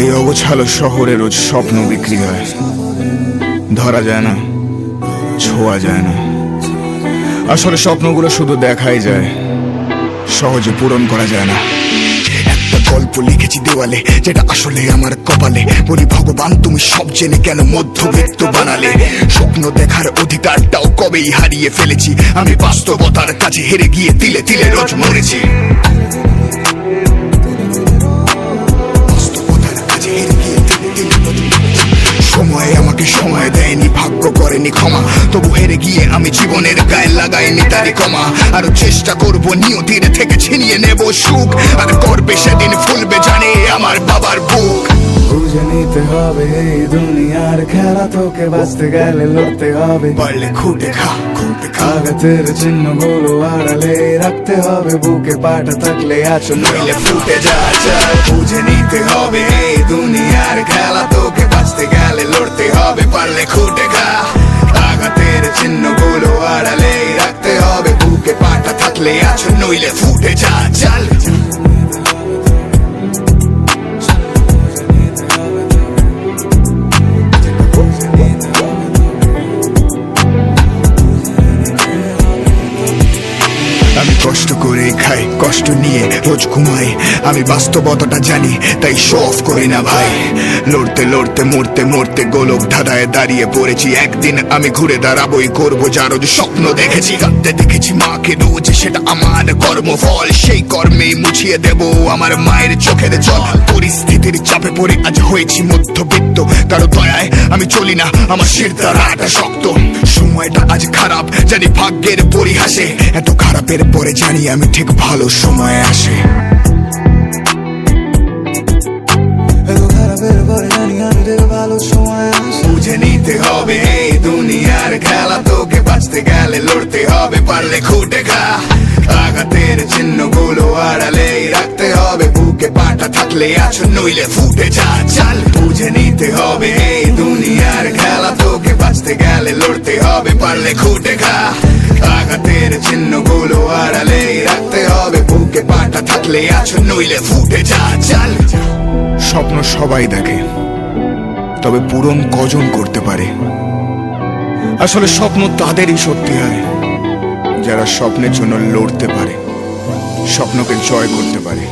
এই অগোছালো শহরে রোজ স্বপ্ন বিক্রি হয়। ধরা যায় না, ছোঁয়া যায় না। আসলে স্বপ্নগুলো শুধু দেখাই যায়, সহজে পূরণ করা যায় না। একটা গল্প লিখেছি দেওয়ালে, যেটা আসলে আমার কপালে। বলি, ভগবান, তুমি সব জেনে কেন মধ্যবিত্ত বানালে? স্বপ্ন দেখার অধিকারটাও কবেই হারিয়ে ফেলেছি। আমি বাস্তবতার কাছে হেরে গিয়ে তিলে তিলে রোজ মরেছি। আমাকে সময় দেয়নি ভাগ্য করেনি ক্ষমা। তবু হেরে গিয়ে আমি জীবনের গায়ে লাগাইনি তারি কমা আর চেষ্টা করব নিয়তির থেকে ছিনিয়ে নেব সুখ। আর করবে সেদিন ফুলবে জানে আমার বাবার বুক। বুঝে নিতে হবে এই দুনিয়ার খেলা তোকে বাঁচতে গেলে লড়তে হবে। পারলে খুঁটে খা খুঁটে খা। আঘাতের চিহ্নগুলো আড়ালে রাখতে হবে বুকে পাটা থাকলে আছো। নইলে ফুটে যা যা। বুঝে নিতে হবে এই দুনিয়ার খেলা তোকে নইলে ফুটে যা চাল কষ্ট খাই কষ্ট নিয়ে রোজ ঘুমাই। আমি বাস্তবতাটা জানি, তাই শো অফ করি না ভাই। লড়তে লড়তে, মরতে মরতে গোলক ধাঁধায় দাঁড়িয়ে পড়েছি। একদিন আমি ঘুরে দাঁড়াবোই করব যা রোজ স্বপ্ন দেখেছি। কাঁদতে দেখেছি মাকে রোজ সেটা আমার কর্মফল। সেই কর্মেই মুছিয়ে দেব আমার মায়ের চোখের জল। পরিস্থিতির চাপে পড়ে আজ হয়েছি মধ্যবিত্ত। কারও দয়ায় আমি চলি না আমার শির দ্বারাটা শক্ত। সময়টা আজ খারাপ জানি ভাগ্যের পরিহাসে। এত খারাপের পরে জানি আমি ঠিক ভালো সময় আসে। বুঝে নিতে হবে এই দুনিয়ার খেলা তোকে বাঁচতে গেলে লড়তে হবে পারলে খুঁটে খা। আঘাতের চিহ্নগুলো আড়ালে রাখতে হবে বুকে পাটা থাকলে আছো নইলে ফুটে যা চাল। বুঝে নিতে হবে এই দুনিয়ার খেলা। তোকে বাঁচতে গেলে লড়তে হবে, পারলে খুঁটে খা। আঘাতের চিহ্নগুলো আড়ালে রাখতে হবে। বুকে পাটা থাকলে আছো, নইলে ফুটে যা, চাল। স্বপ্ন সবাই দেখে, তবে পূরণ কজন করতে পারে? আসলে স্বপ্ন তাদেরই সত্যি হয়, যারা স্বপ্নের জন্য লড়তে পারে, স্বপ্নকে জয় করতে পারে।